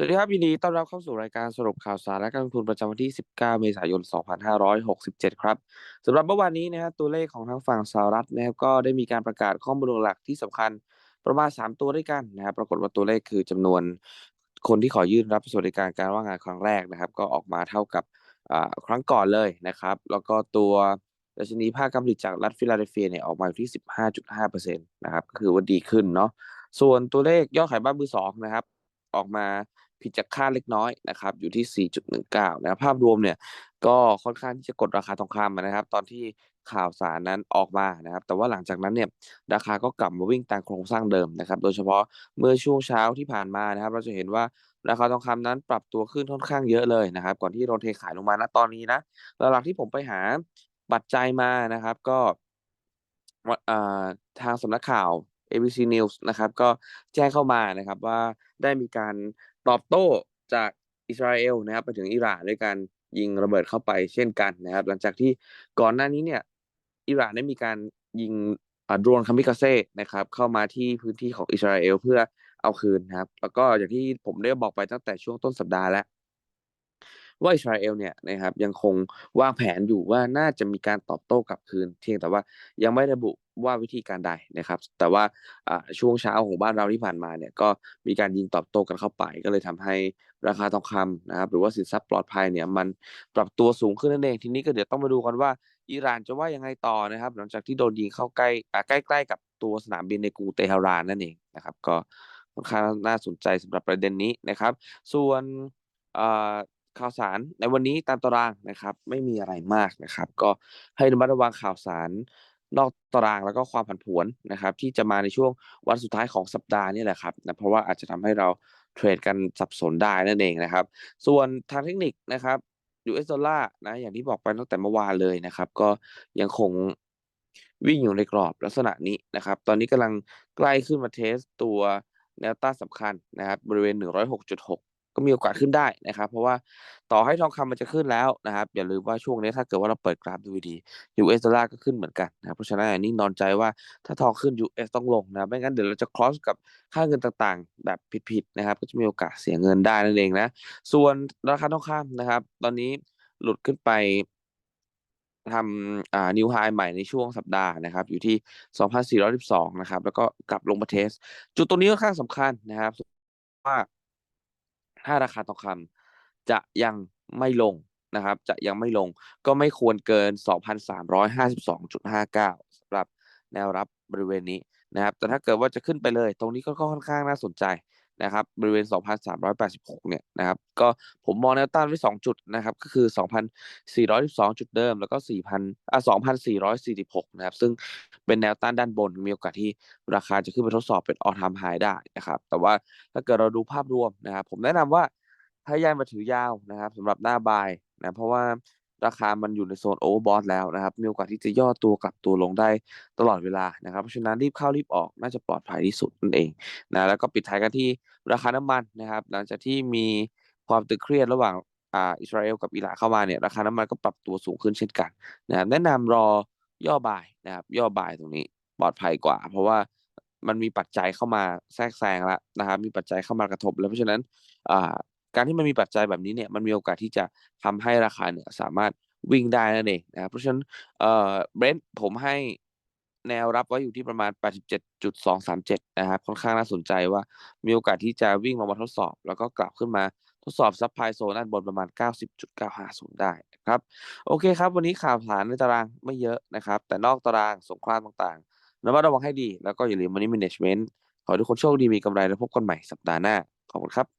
สวัสดีครับยินดีต้อนรับเข้าสู่รายการสรุปข่าวสารและการลงทุนประจำวันที่ 19 เมษายน 2567 ครับสำหรับเมื่อวานนี้นะครับตัวเลขของทางฝั่งสหรัฐนะครับก็ได้มีการประกาศข้อมูลหลักที่สำคัญประมาณ 3 ตัวด้วยกันนะครับปรากฏว่าตัวเลขคือจำนวนคนที่ขอยื่นรับสวัสดิการการว่างงานครั้งแรกนะครับ ก็ออกมาเท่ากับครั้งก่อนเลยนะครับ แล้วก็ตัวดัชนีภาคการผลิตจากรัฐฟิลาเดลเฟียเนี่ยออกมาอยู่ที่ 15.5%นะครับก็คือว่าดีขึ้นเนาะส่วนตัวเลขยอดขายบ้านมือสองนะครับออกมา ผิดจากคาดเล็กน้อยนะครับ อยู่ที่ 4.19 นะครับภาพรวมเนี่ยก็ค่อนข้างที่จะกดราคาทองคำนะครับ ตอนที่ข่าวสารนั้นออกมานะครับ แต่ว่าหลังจากนั้นเนี่ยราคาก็กลับมาวิ่งตามโครงสร้างเดิมนะครับ โดยเฉพาะเมื่อช่วงเช้าที่ผ่านมานะครับ เราจะเห็นว่าราคาทองคำนั้นปรับตัวขึ้นค่อนข้างเยอะเลยนะครับ ก่อนที่โดนเทขายลงมาณตอนนี้นะหลักที่ผมไปหาปัจจัยมานะครับ ก็วอ่าทางสำนักข่าว ABC News นะครับ ก็แจ้งเข้ามานะครับว่าได้มีการ ตอบโต้จากอิสราเอลนะครับไปถึงอิหร่านด้วยการยิงระเบิดเข้าไปเช่นกันนะครับ หลังจากที่ก่อนหน้านี้เนี่ยอิหร่านได้มีการยิงอ่าโดรนคามิกาเซ่นะครับ เข้ามาที่พื้นที่ของอิสราเอลเพื่อเอาคืนนะครับ แล้วก็อย่างที่ผมได้บอกไปตั้งแต่ช่วงต้นสัปดาห์แล้ว ว่าอิสราเอลเนี่ยนะครับยังคงวางแผนอยู่ว่าน่าจะมีการตอบโต้กลับคืนเพียงแต่ว่ายังไม่ระบุว่าวิธีการใดนะครับ แต่ว่าช่วงเช้าของบ้านเราที่ผ่านมาเนี่ยก็มีการยิงตอบโต้กันเข้าไป ก็เลยทำให้ราคาทองคำนะครับ หรือว่าสินทรัพย์ปลอดภัยเนี่ยมันปรับตัวสูงขึ้นนั่นเองทีนี้ก็เดี๋ยวต้องมาดูกันว่าอิหร่านจะว่ายังไงต่อนะครับ หลังจากที่โดนยิงเข้าใกล้อ่าใกล้ๆกับตัวสนามบินในกรุงเตหะรานนั่นเองนะครับ ก็ค่อนข้างน่าสนใจสำหรับประเด็นนี้นะครับ ส่วนอ่า ข่าวสารในวันนี้ตามตารางนะครับ ไม่มีอะไรมากนะครับ ก็ให้ระมัดระวังข่าวสาร นอกตารางแล้วก็ความผันผวนนะครับ ที่จะมาในช่วงวันสุดท้ายของสัปดาห์นี่แหละครับนะเพราะว่าอาจจะทำให้เราเทรดกันสับสนได้นั่นเองนะครับ ส่วนทางเทคนิคนะครับ US ดอลลาร์นะอย่างที่บอกไปตั้งแต่เมื่อวานเลยนะครับ ก็ยังคงวิ่งอยู่ในกรอบลักษณะนี้นะครับ ตอนนี้กำลังใกล้ขึ้นมาเทสตัวแนวต้านสำคัญนะครับ บริเวณ 106.6 ก็มีโอกาสขึ้นได้นะครับ เพราะว่าต่อให้ทองคำมันจะขึ้นแล้วนะครับ อย่าลืมว่าช่วงนี้ถ้าเกิดว่าเราเปิดกราฟดูดี US ดอลลาร์ก็ขึ้นเหมือนกันนะครับเพราะฉะนั้นอันนี้นอนใจว่าถ้าทองขึ้น US ต้องลงนะไม่งั้นเดี๋ยวเราจะ cross กับค่าเงินต่างๆ แบบผิดๆนะครับ ก็จะมีโอกาสเสียเงินได้นั่นเองนะ ส่วนราคาทองคำนะครับ ตอนนี้หลุดขึ้นไปทำอ่า new high ใหม่ในช่วงสัปดาห์นะครับ อยู่ที่ 2,412 นะครับ แล้วก็กลับลงมาเทส จุดตรงนี้ค่อนข้างสำคัญนะครับว่า ถ้าราคาทองคำจะยังไม่ลงนะครับ จะยังไม่ลงก็ไม่ควรเกิน 2,352.59สำหรับแนวรับบริเวณนี้นะครับ แต่ถ้าเกิดว่าจะขึ้นไปเลย ตรงนี้ก็ค่อนข้างน่าสนใจ นะครับบริเวณ 2,386 เนี่ยนะครับก็ผมมองแนวต้านไว้ 2 จุดนะครับก็คือ 2,412 จุดเดิม แล้วก็ 4,000อ่า2,446 นะครับ ซึ่งเป็นแนวต้านด้านบน มีโอกาสที่ราคาจะขึ้นไปทดสอบเป็น all time high ได้นะครับ แต่ว่าถ้าเกิดเราดูภาพรวมนะครับ ผมแนะนำว่าพยายามมาถือยาวนะครับสำหรับหน้า buy นะเพราะว่า ราคามันอยู่ในโซน overbought แล้วนะครับ มีโอกาสที่จะย่อตัวกลับตัวลงได้ตลอดเวลานะครับ เพราะฉะนั้นรีบเข้ารีบออกน่าจะปลอดภัยที่สุดนั่นเองนะแล้วก็ปิดท้ายกันที่ราคาน้ำมันนะครับ หลังจากที่มีความตึงเครียดระหว่างอ่าอิสราเอลกับอิหร่านเข้ามาเนี่ยราคาน้ำมันก็ปรับตัวสูงขึ้นเช่นกันนะครับแนะนำรอย่อบ่ายนะครับ ย่อบ่ายตรงนี้ปลอดภัยกว่า เพราะว่ามันมีปัจจัยเข้ามาแทรกแซงแล้วนะครับ มีปัจจัยเข้ามากระทบ แล้วเพราะฉะนั้นอ่า การที่มันมีปัจจัยแบบนี้เนี่ยมันมีโอกาสที่จะทำให้ราคาเนี่ยสามารถวิ่งได้นั่นเองนะครับเพราะฉะนั้นเอ่อเบรนท์ผมให้แนวรับไว้อยู่ที่ประมาณ 87.237 นะครับค่อนข้างน่าสนใจว่ามีโอกาสที่จะวิ่งลงมาทดสอบ แล้วก็กลับขึ้นมาทดสอบซัพพลายโซนด้านบนประมาณ 90.950 ได้ครับโอเคครับ วันนี้ข่าวสารในตารางไม่เยอะนะครับ แต่นอกตารางสงครามต่างๆระมัดระวังให้ดี แล้วก็อย่าลืม Money Management ขอให้ทุกคนโชคดีมีกำไรแล้วพบกันใหม่สัปดาห์หน้า ขอบคุณครับ